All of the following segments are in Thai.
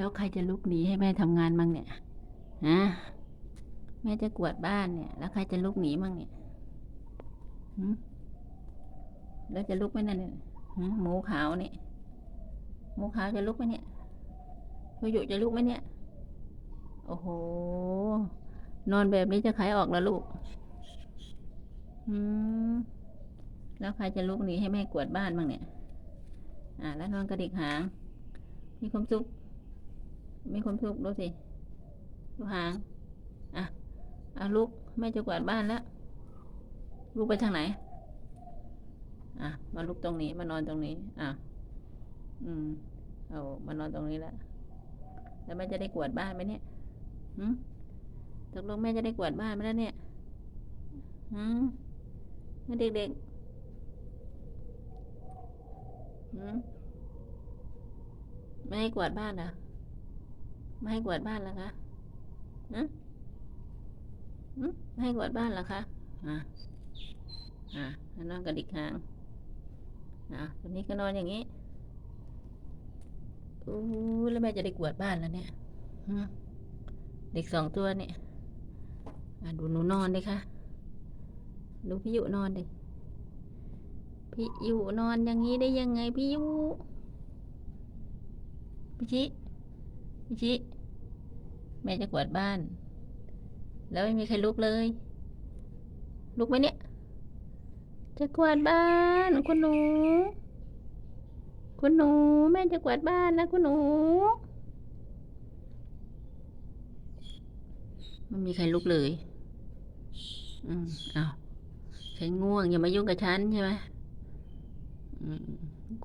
แล้วใครจะลุกหนีให้แม่ทำงานมั่งเนี่ยฮะแม่จะกวดบ้านเนี่ย แล้วใครจะลุกหนีมั่งเนี่ยแล้วจะลุกไหมนั่นเนี่ยหมูขาวเนี่ยหมูขาวจะลุกไหมเนี่ยพยุจะลุกไหมเนี่ย โอ้โห นอนแบบนี้จะขายออกแล้วลูกอืมแล้วใครจะลุกหนีให้แม่กวดบ้านบ้างเนี่ย อ่า แล้วนอนกระดิกหาง มีความสุข มีความสุขดูสิดูหาง อะอะลุกแม่จะกวาดบ้านแล้วลุกไปทางไหน อะ มาลุกตรงนี้ มานอนตรงนี้ อะ อืม เอามานอนตรงนี้แล้ว แล้วแม่จะได้กวาดบ้านไหมเนี่ยหืมตกลงแม่จะได้กวาดบ้านไหมแล้วเนี่ยหืมเด็กๆหืมไม่ให้กวาดบ้านเหรอ ไม่ให้กวาดบ้านเหรอคะหืมหืมไม่ให้กวาดบ้านเหรอคะอะอะแล้วนอนกระดิกหางอะตอนนี้ก็นอนอย่างนี้อู้แล้วแม่จะได้กวาดบ้านแล้วเนี่ยหืมเด็กสองตัวเนี่ยอะดูหนูนอนดิคะดูพี่ยุนอนดิพี่ยุนอนอย่างนี้ได้ยังไงพี่ยุพี่ชิ พี่ชิ แม่จะกวาดบ้าน แล้วไม่มีใครลุกเลย ลุกไหมเนี่ย จะกวาดบ้านคุณหนู คุณหนู แม่จะกวาดบ้านนะคุณหนูไม่มีใครลุกเลย อืมเอาฉันง่วงอย่ามายุ่งกับฉันใช่ไหม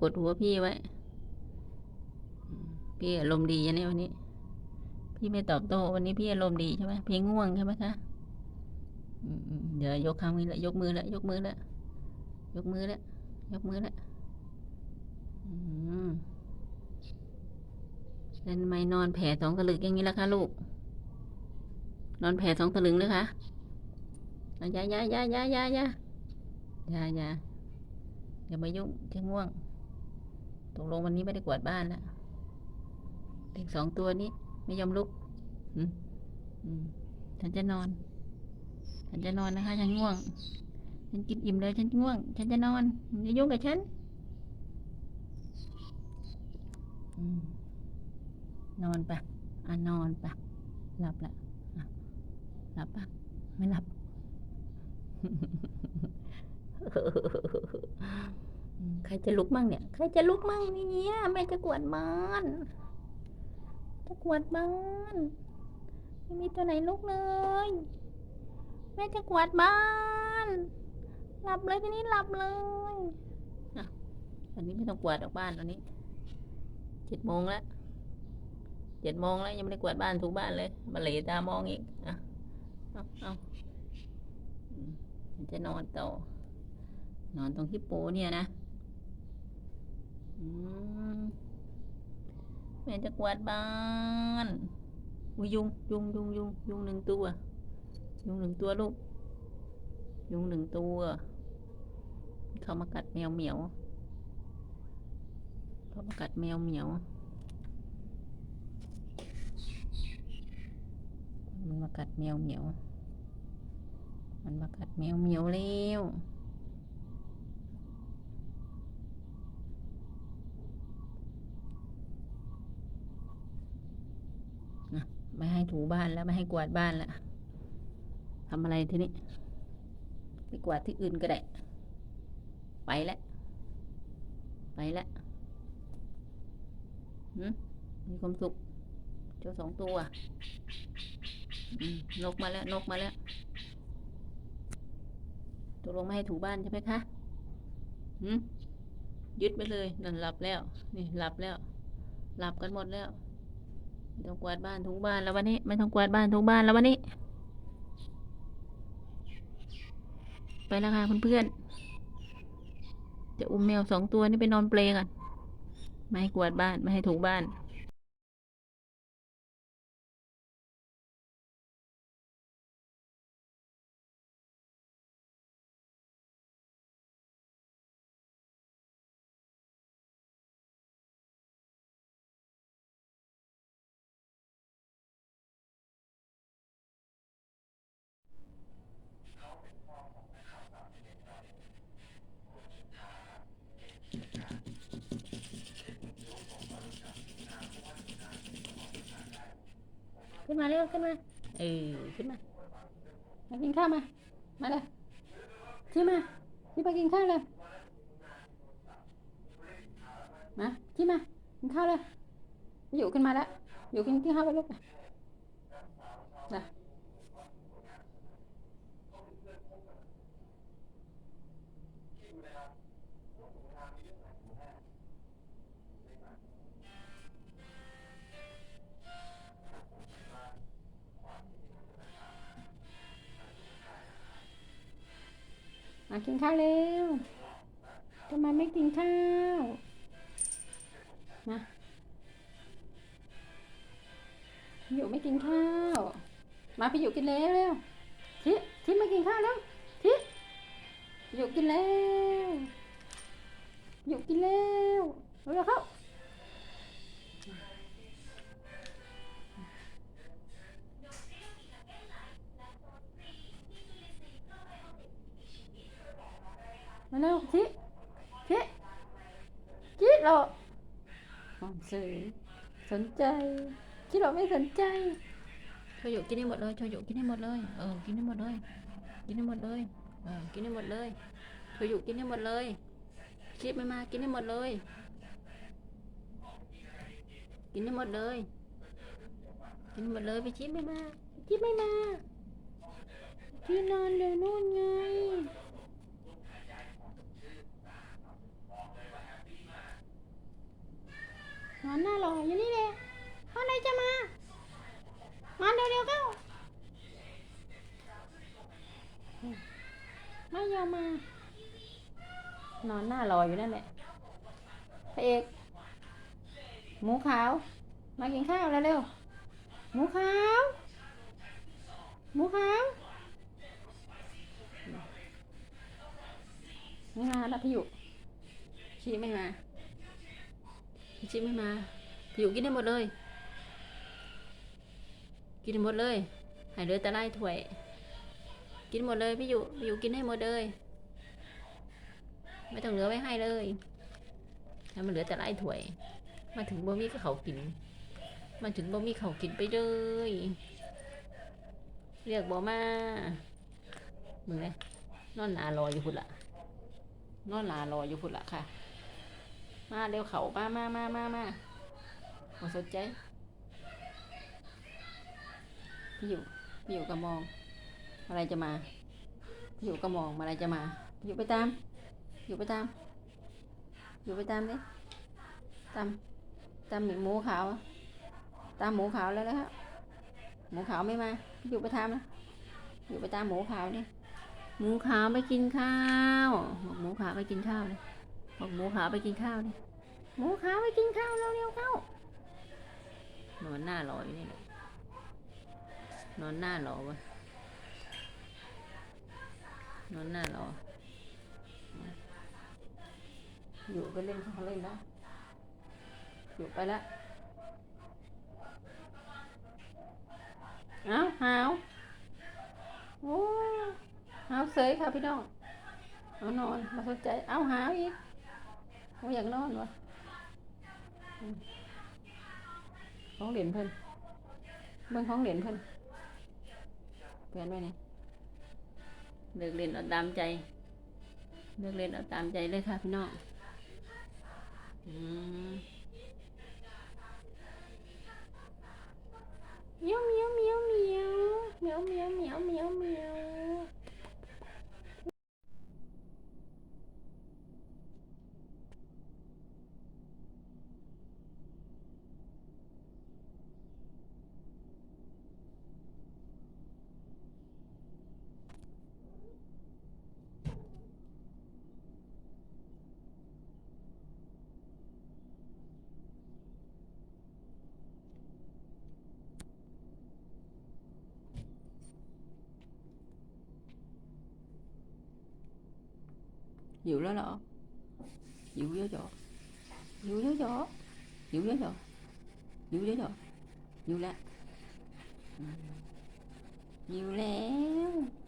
กดหัวพี่ไว้ พี่อารมณ์ดีนะเนี่ยวันนี้ พี่ไม่ตอบโต้วันนี้พี่อารมณ์ดีใช่ไหมพี่ง่วงใช่ไหมคะเดี๋ยวยกครั้งนี้ละยกมือละยกมือละยกมือละยกมือละอืมแล้วทำไมนอนแผลสองกระลึกอย่างนี้ละคะลูก นอนแผลสองตะลึงเลยคะ่ะยายายายายายายายาอย่ามายุ่งจะง่วงตกลงวันนี้ไม่ได้กวาดบ้านแล้วเด็กสองตัวนี้ ไม่ยอมลุกฉันจะนอน ฉันจะนอนนะคะ ฉันง่วง ฉันกินอิ่มแล้วฉันง่วง ฉันจะนอนอย่ายุ่งกับฉันอนอนปะอะนอนปะหลับละหลับปะไม่หลับใครจะลุกมั่งเนี่ย ใครจะลุกมั่งเนี่ยแม่จะกวาดบ้าน จะกวดบ้านไม่มีตัวไหนลุกเลยแม่จะกวาดบ้าน หลับเลยทีนี้หลับเลยอะวันนี้ไม่ต้องกวาดออกบ้านวันนี้เจ็ดโมงแล้วเจ็ดโมงแล้วยังไม่ได้กวาดบ้านทุกบ้านเลยมาเหลตามองอีกอะเอาเอาจะนอนต่อนอนตรงฮิปโปเนี่ยนะ อืม แม่จะกวาดบ้านอุยยุงยุงยุงยุงยุงหนึ่งตัว ยุงหนึ่งตัวลูก ยุงหนึ่งตัว เขามากัดแมวเหมียวเขามากัดแมวเหมียวมันมากัดแมวเหมียว มันมากัดแมวเหมียวเร็ว ไม่ให้ถูบ้านแล้วไม่ให้กวาดบ้านแล้วทำอะไรทีนี้ไปกวาดที่อื่นก็ได้ ไปแล้วไปแล้วมีความสุข เจ้าสองตัวนกมาแล้ว นกมาแล้วตกลงไม่ให้ถูบ้านใช่ไหมคะยึดไปเลยนั่นหลับแล้ว นี่หลับแล้ว หลับกันหมดแล้ว ต้องกวาดบ้านทุกบ้านแล้ววันนี้ ไม่ต้องกวาดบ้านทุกบ้านแล้ววันนี้ ไปแล้วค่ะเพื่อนๆจะอุ้มแมวสองตัวนี่ไปนอนเปลกันไม่ให้กวาดบ้านไม่ให้ถูบ้าน ขึ้นมาเร็วขึ้นมา เออขึ้นมา มากินข้าวมา มาเลยที่มาที่มากินข้าวเลย มาที่มากินข้าวเลยอยู่ขึ้นมาแล้วอยู่กินกินข้าวไปลูก กินข้าวเร็วทำไมไม่กินข้าวนะพี่อยู่ไม่กินข้าว มาพี่อยู่กินแล้วเร็วทิทิมากินข้าวแล้วทิอยู่กินแล้วอยู่กินแล้วเร็วเข้า มาเร็วทิทิทิเราความสือสนใจที่เราไม่สนใจโชยุกินให้หมดเลยโชยุกินให้หมดเลยเออกินให้หมดเลย กินให้หมดเลยเออกินให้หมดเลยโชยุกินให้หมดเลยคิดไม่มากินให้หมดเลย กินให้หมดเลย กินให้หมดเลยไปชิดไม่มาชิดไม่มาที่นอนเดี๋ยวนู่นไง นอนหน้ารออยู่นี่เลยเมื่อไหรจะมามาเร็วๆเข้าไม่ยอมมานอนหน้ารออยู่นั่นแหละพระเอกหมูขาว มากินข้าวแล้วเร็วๆหมูขาวหมูขาวไม่มาแล้วพี่อยู่ชี้ไม่มา พี่ชิไม่มาพี่อยู่กินได้หมดเลย กินหมดเลยหายเหลือแต่ไล่ถ้วย กินหมดเลยพี่อยู่พี่อยู่กินให้หมดเลย ไม่ต้องเหลือไว้ให้เลยแล้วมันเหลือแต่ไล่ถ้วย มาถึงบ่มีก็เขากิน มาถึงบ่มีเขากินไปเลยเรียกบ่มามึงเลยนอนหนารออยู่พุ่นละนอนหนารออยู่พุ่นละค่ะ มาเร็วเขามามามามามาหมดสนใจพี่อยู่พี่อยู่ก็มอง อะไรจะมาพี่อยู่ก็มองอะไรจะมาพี่อยู่ไปตาม อยู่ไปตาม อยู่ไปตามดิตามตามหมูขาว ตามหมูขาวแล้วแล้วครับหมูขาวไม่มาพี่อยู่ไปตามนะอยู่ไปตามหมูขาวดิหมูขาวไปกินข้าวหมูขาวไปกินข้าวเลยบอกหมูขาวไปกินข้าวดิ หมูขาวไปกินข้าวเร็วๆเข้านอนหน้ารออยู่นี่แหละนอนหน้ารอวะนอนหน้ารอ อยู่ไปเล่นเขาเล่นแล้วอยู่ไปแล้วเอาหาวโอ้หาวเสยค่ะพี่น้องเอานอนมาสนใจ เอาหาวอีกโอ้อยากนอนวะอืม ของเหรียญเพิ่นเบิ่งของเหรียญเพิ่นเปลี่ยนไว้นี่เลิกเล่นเอาตามใจ เลิกเล่นเอาตามใจเลยค่ะพี่น้องอืมเมียวเมียวเมียวเมียวเมียวเมียวเมียวเมียวเมียว 일어나 일어져 일어져 일어져 일어져 일어나 일어나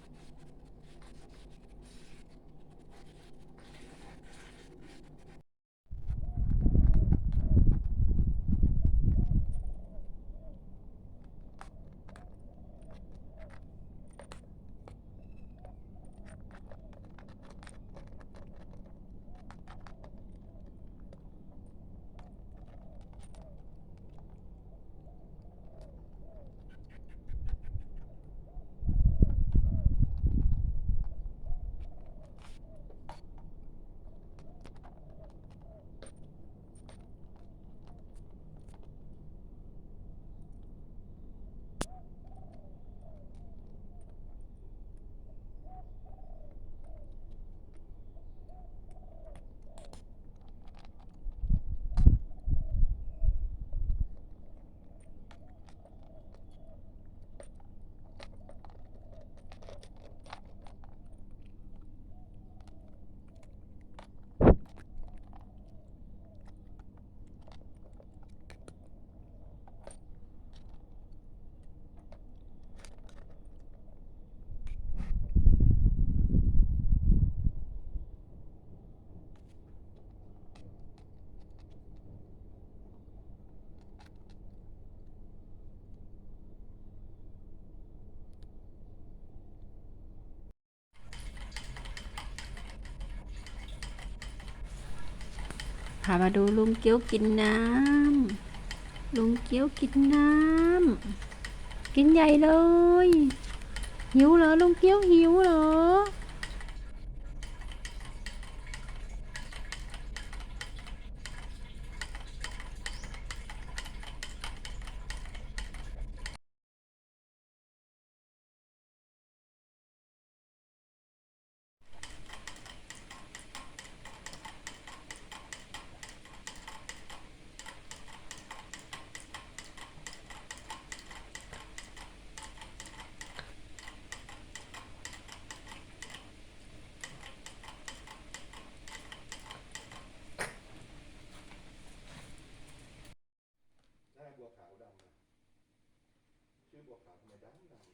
มหิวแล้วามาดูลุงเกี้ยวกินน้ำลุงเกี้ยวกินน้ำกินใหญ่เลยหิวเหรอลุงเกี้ยวหิวเหรอ หน้าบัวข